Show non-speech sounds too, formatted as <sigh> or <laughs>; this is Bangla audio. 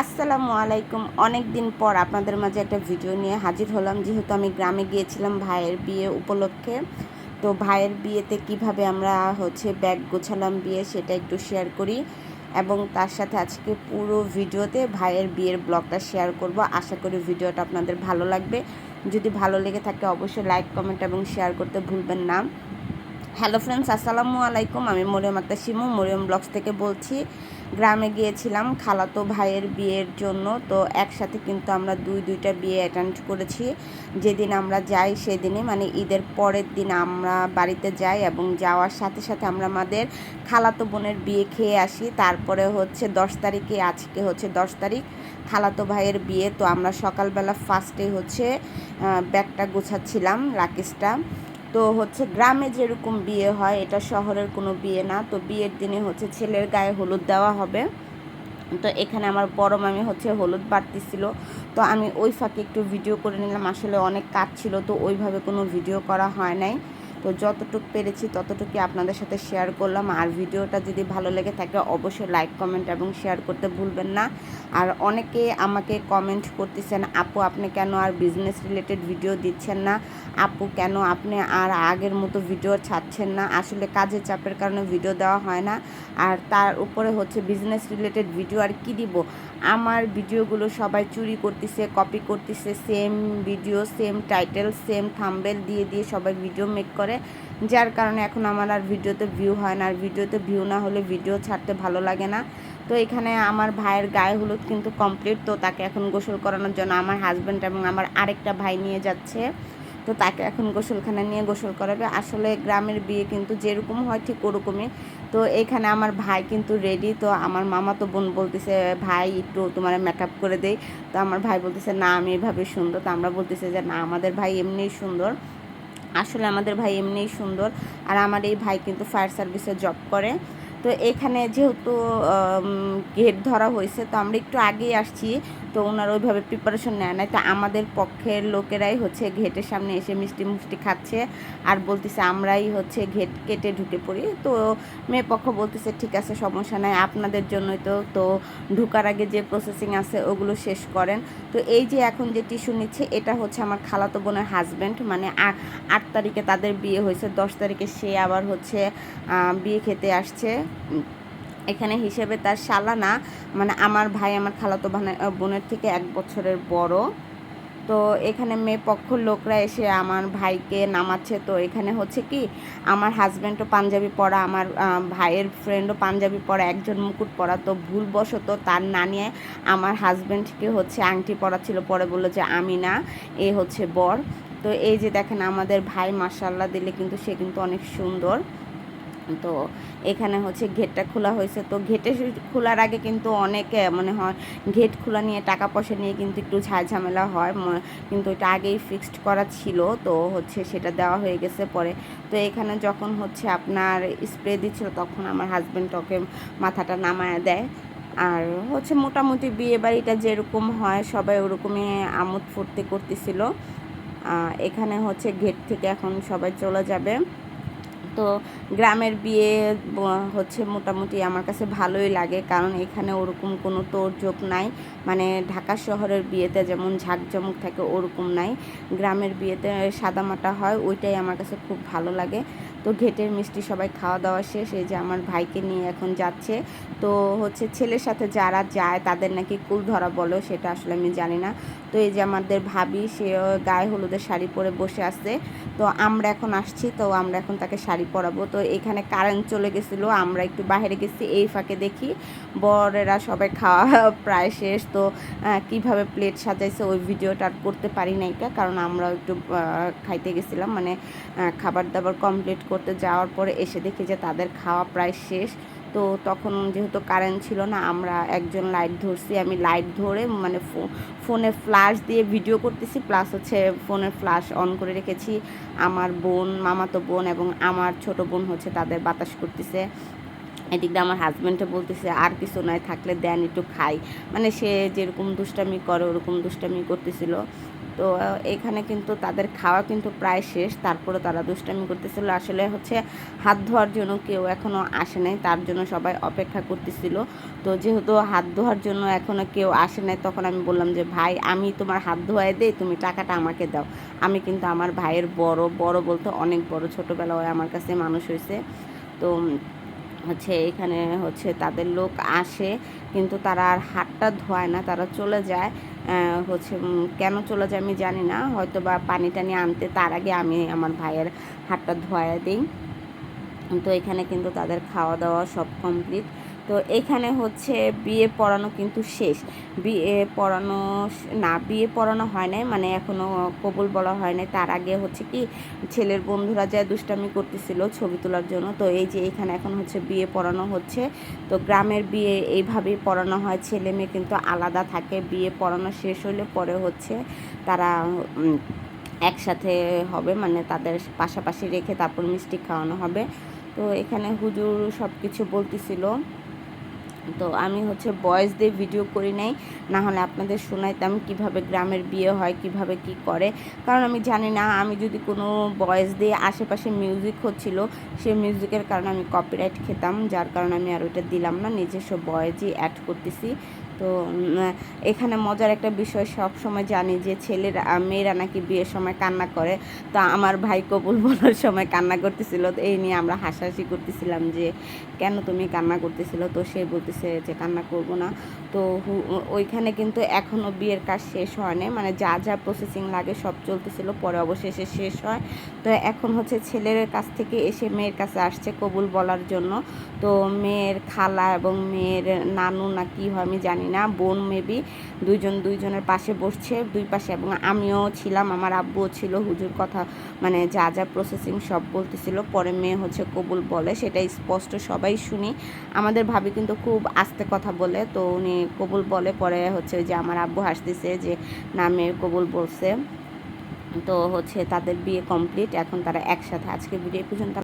আসসালামু আলাইকুম। অনেক দিন পর আপনাদের মাঝে একটা ভিডিও নিয়ে হাজির হলাম। যেহেতু আমি গ্রামে গিয়েছিলাম ভাইয়ের বিয়ে উপলক্ষে, তো ভাইয়ের বিয়েতে কীভাবে আমরা হচ্ছে ব্যাগ গোছালাম বিয়ে সেটা একটু শেয়ার করি এবং তার সাথে আজকে পুরো ভিডিওতে ভাইয়ের বিয়ের ব্লগটা শেয়ার করব। আশা করি ভিডিওটা আপনাদের ভালো লাগবে। যদি ভালো লেগে থাকে অবশ্যই লাইক কমেন্ট এবং শেয়ার করতে ভুলবেন না। হ্যালো ফ্রেন্ডস, আসসালামু আলাইকুম। আমি মরিয়ম আক্তার শিমু, মরিয়ম ব্লগস থেকে বলছি, গ্রামে গিয়েছিলাম খালাতো ভাইয়ের বিয়ের জন্য। তো একসাথে কিন্তু আমরা দুই, দুইটা বিয়ে অ্যাটেন্ড করেছি। যেদিন আমরা যাই সেদিনই মানে ঈদের পরের দিন আমরা বাড়িতে যাই এবং যাওয়ার সাথে সাথে আমরা আমাদের খালাতো বোনের বিয়ে খেয়ে আসি। তারপরে হচ্ছে দশ তারিখে, আজকে হচ্ছে দশ তারিখ, খালাতো ভাইয়ের বিয়ে। তো আমরা সকালবেলা ফার্স্টে হচ্ছে ব্যাগটা গোছাচ্ছিলাম, রাকেশটা। তো হচ্ছে গ্রামে যেরকম বিয়ে হয়, এটা শহরের কোনো বিয়ে না। তো বিয়ের দিনে হচ্ছে ছেলের গায়ে হলুদ দেওয়া হবে। তো এখানে আমার বড় মামি হচ্ছে হলুদ বাড়তেছিল। তো আমি ওই ফাঁকে একটু ভিডিও করে নিলাম। আসলে অনেক কাজ ছিল, তো ওইভাবে কোনো ভিডিও করা হয় নাই। তো যতটুকু পেরেছি ততটুকুই আপনাদের সাথে শেয়ার করলাম। আর ভিডিওটা যদি ভালো লেগে থাকে, অবশ্যই লাইক কমেন্ট এবং শেয়ার করতে ভুলবেন না। আর অনেকে আমাকে কমেন্ট করতেছেন, আপু, আপনি কেন আর বিজনেস রিলেটেড ভিডিও দিচ্ছেন না? আপু, কেন আপনি আর আগের মতো ভিডিও ছাড়ছেন না? আসলে কাজের চাপের কারণে ভিডিও দেওয়া হয় না। আর তার উপরে হচ্ছে বিজনেস রিলেটেড ভিডিও আর কি দিব? আমার ভিডিওগুলো সবাই চুরি করতেছে কপি করতেছে same video same title same thumbnail দিয়ে দিয়ে সবাই ভিডিও মেক করে। যার কারণে এখন আমার আর ভিডিওতে ভিউ হয় না। আর ভিডিওতে ভিউ না হলে ভিডিও ছাড়তে ভালো লাগে না। তো এখানে আমার ভাইয়ের গায়ে হলুদ কিন্তু কমপ্লিট তো তাকে এখন গোসল করানোর জন্য আমার হাজব্যান্ড এবং আমার আরেকটা ভাই নিয়ে যাচ্ছে। তো তাকে এখন গোসলখানা নিয়ে গোসল করাবে। আসলে গ্রামের বিয়ে কিন্তু যেরকম হয় ঠিক ওরকমই। তো এখানে আমার ভাই কিন্তু রেডি তো আমার মামা তো বোন বলতেছে, ভাই, একটু তোমার মেকআপ করে দেই। তো আমার ভাই বলতেছে, না, আমি এভাবে সুন্দর। তো আমরা বলতেছে যে, না, আমাদের ভাই এমনিই সুন্দর। আসলে আমাদের ভাই এমনিই সুন্দর। আর আমার এই ভাই কিন্তু ফায়ার সার্ভিসে জব করে। তো এখানে যেহেতু গেট ধরা হয়েছে, তো আমরা একটু আগেই আসছি। তো ওনারা ওইভাবে প্রিপারেশন নেয় নাই। তো আমাদের পক্ষের লোকেরাই হচ্ছে ঘেটের সামনে এসে মিষ্টি মুষ্টি খাচ্ছে আর বলতেছে আমরাই হচ্ছে ঘেট কেটে ঢুকে পড়ি। তো মেয়ে পক্ষ বলতেছে, ঠিক আছে, সমস্যা নাই, আপনাদের জন্যই তো তো ঢুকার আগে যে প্রসেসিং আছে, ওগুলো শেষ করেন। তো এই যে এখন যে টিস্যু নিচ্ছে, এটা হচ্ছে আমার খালাতো বোনের হাজব্যান্ড মানে আট তারিখে তাদের বিয়ে হয়েছে, দশ তারিখে সে আবার হচ্ছে বিয়ে খেতে আসছে। এখানে হিসেবে তার শালা না মানে আমার ভাই আমার খালাতো বোনের থেকে এক বছরের বড়। তো এখানে মেয়ে পক্ষ লোকরা এসে আমার ভাইকে নামাচ্ছে। তো এখানে হচ্ছে কি, আমার হাজব্যান্ডও পাঞ্জাবি পরা, আমার ভাইয়ের ফ্রেন্ডও পাঞ্জাবি পরা, একজন মুকুট পরা। তো ভুলবশত তার না নিয়ে আমার হাজব্যান্ডকে হচ্ছে আংটি পরাচ্ছিল, পরে বলল যে আমি না, এ হচ্ছে বর। তো এই যে দেখেন আমাদের ভাই মার্শাল্লাহ দিলে কিন্তু সে কিন্তু অনেক সুন্দর। তো এখানে হচ্ছে গেটটা খোলা হয়েছে। তো ঘেটে খোলার আগে কিন্তু অনেকে মনে হয় গেট খোলা নিয়ে টাকা পয়সা নিয়ে কিন্তু একটু ঝামেলা হয়। কিন্তু এটা আগেই ফিক্সড করা ছিল। তো হচ্ছে সেটা দেওয়া হয়ে গেছে পরে। তো এখানে যখন হচ্ছে আপনার স্প্রে দিচ্ছিল তখন আমার হাজব্যান্ড ওকে মাথাটা নামায় দেয়। আর হচ্ছে মোটামুটি বিয়ে বাড়িটা যেরকম হয়, সবাই ওরকমই আমোদ ফুর্তি করতেছিল। এখানে হচ্ছে গেট থেকে এখন সবাই চলে যাবে। তো গ্রামের বিয়ে হচ্ছে মোটামুটি আমার কাছে ভালোই লাগে। কারণ এখানে ওরকম কোনো তোড়জোড় নাই। মানে ঢাকা শহরের বিয়েতে যেমন ঝাঁকজমক থাকে ওরকম নাই। গ্রামের বিয়েতে সাদামাটা হয়, ওইটাই আমার কাছে খুব ভালো লাগে। তো ঘেটের মিষ্টি সবাই খাওয়া দাওয়া শেষ, এই যে আমার ভাইকে নিয়ে এখন যাচ্ছে। তো হচ্ছে ছেলের সাথে যারা যায় তাদের নাকি কুল ধরা বলো, সেটা আসলে আমি জানি না। তো এই যে আমাদের ভাবি সে গায়ে হলুদের শাড়ি পরে বসে আছে। তো আমরা এখন আসছি, তো আমরা এখন তাকে শাড়ি পরাবো। তো এখানে কারেন্ট চলে গেছিল, আমরা একটু বাইরে গেছি, এই ফাঁকে দেখি। বরেরা সবাই খাওয়া <laughs> প্রায় শেষ। তো কীভাবে প্লেট সাজাইছে ওই ভিডিওটা আর করতে পারি না এটা, কারণ আমরা একটু খাইতে গেছিলাম। মানে খাবার দাবার কমপ্লিট করতে যাওয়ার পরে এসে দেখি যে তাদের খাওয়া প্রায় শেষ। তো তখন যেহেতু কারেন্ট ছিল না, আমরা একজন লাইট ধরছি, আমি লাইট ধরে মানে ফোনে ফ্ল্যাশ দিয়ে ভিডিও করতেছি প্লাস হচ্ছে ফোনের ফ্ল্যাশ অন করে রেখেছি। আমার বোন, মামাতো বোন এবং আমার ছোট বোন হচ্ছে তাদের বাতাস করতেছে। এদিক আমার হাজব্যান্ডে বলতেছে, আর কিছু নয়, থাকলে দেন একটু খাই। মানে সে যেরকম দুষ্টামি করে, ওরকম দুষ্টামি করতেছিল। তো এখানে কিন্তু তাদের খাওয়া কিন্তু প্রায় শেষ। তারপরে তারা দুষ্টামি করতেছিল। আসলে হচ্ছে হাত ধোয়ার জন্য কেউ এখনও আসে নাই। তার জন্য সবাই অপেক্ষা করতেছিল। তো যেহেতু হাত ধোয়ার জন্য এখনও কেউ আসে নাই, তখন আমি বললাম যে, ভাই, আমি তোমার হাত ধোয়াই দেই, তুমি টাকাটা আমাকে দাও। আমি কিন্তু আমার ভাইয়ের বড় বড় বলতে অনেক বড় ছোটোবেলা ওই আমার কাছে মানুষ হয়েছে তো হচ্ছে এখানে হচ্ছে তাদের লোক আসে, কিন্তু তারা আর হাতটা ধোয় না, তারা চলে যায়। হচ্ছে কেন চলে যায় আমি জানি না হয়তো বা পানি টানি আনতে তার আগে আমি আমার ভাইয়ের হাতটা ধোয়া দিই। তো এখানে কিন্তু তাদের খাওয়া দাওয়া সব কমপ্লিট তো এখানে হচ্ছে বিয়ে পড়ানো কিন্তু শেষ। বিয়ে পড়ানো না, বিয়ে পড়ানো হয় নাই মানে এখনও কবুল বলা হয় নাই। তার আগে হচ্ছে কি ছেলের বন্ধুরা যা দুষ্টামি করতেছিল ছবি তোলার জন্য, তো এই যে এখানে এখন হচ্ছে বিয়ে পড়ানো হচ্ছে। তো গ্রামের বিয়ে এইভাবেই পড়ানো হয়, ছেলে মেয়ে কিন্তু আলাদা থাকে, বিয়ে পড়ানো শেষ হলে পরে হচ্ছে তারা একসাথে হবে মানে তাদের পাশাপাশি রেখে তারপর মিষ্টি খাওয়ানো হবে। তো এখানে হুজুর সব কিছু বলতেছিল। তো আমি হচ্ছে বয়েস দিয়ে ভিডিও করি নাই না হলে আপনাদের শোনাইতাম কীভাবে গ্রামের বিয়ে হয়, কীভাবে কি করে। কারণ আমি জানি না, আমি যদি কোনো বয়েস দিয়ে আশেপাশে মিউজিক হচ্ছিল, সে মিউজিকের কারণে আমি কপিরাইট খেতাম, যার কারণে আমি আর ওইটা দিলাম না, নিজস্ব বয়েজই অ্যাড করতেছি। তো এখানে মজার একটা বিষয় সব সময় জানি যে ছেলেরা মেয়েরা নাকি বিয়ের সময় কান্না করে। তো আমার ভাই কবুল <laughs> বলার সময় কান্না করতেছিল। তো এই নিয়ে আমরা হাসাহাসি করতেছিলাম যে, কেন তুমি কান্না করতেছিল? তো সে বলতেছে যে, কান্না করব না। তো ওইখানে কিন্তু এখনও বিয়ের কাজ শেষ হয়নি মানে যা যা প্রসেসিং লাগে সব চলতেছিল, পরে অবশেষে শেষ হয়। তো এখন হচ্ছে ছেলের কাছ থেকে এসে মেয়ের কাছে আসছে কবুল বলার জন্য। তো মেয়ের খালা এবং মেয়ের নানু না কি হয় আমি জানি না, বোন মেবি দুইজন দুইজনের পাশে বসছে, দুই পাশে এবং আমিও ছিলাম, আমার আব্বুও ছিল, হুজুর কথা মানে যা যা প্রসেসিং সব বলতেছিল, পরে মেয়ে হচ্ছে কবুল বলে, সেটা স্পষ্ট সবাই শুনি। আমাদের ভাবি কিন্তু খুব আস্তে কথা বলে, তো উনি কবুল বলে, পরে হচ্ছে যে আমার আব্বু হাসতেছে যে, না, মেয়ে কবুল বলছে। তো হচ্ছে তাদের বিয়ে কমপ্লিট এখন তারা একসাথে, আজকে ভিডিও পর্যন্ত।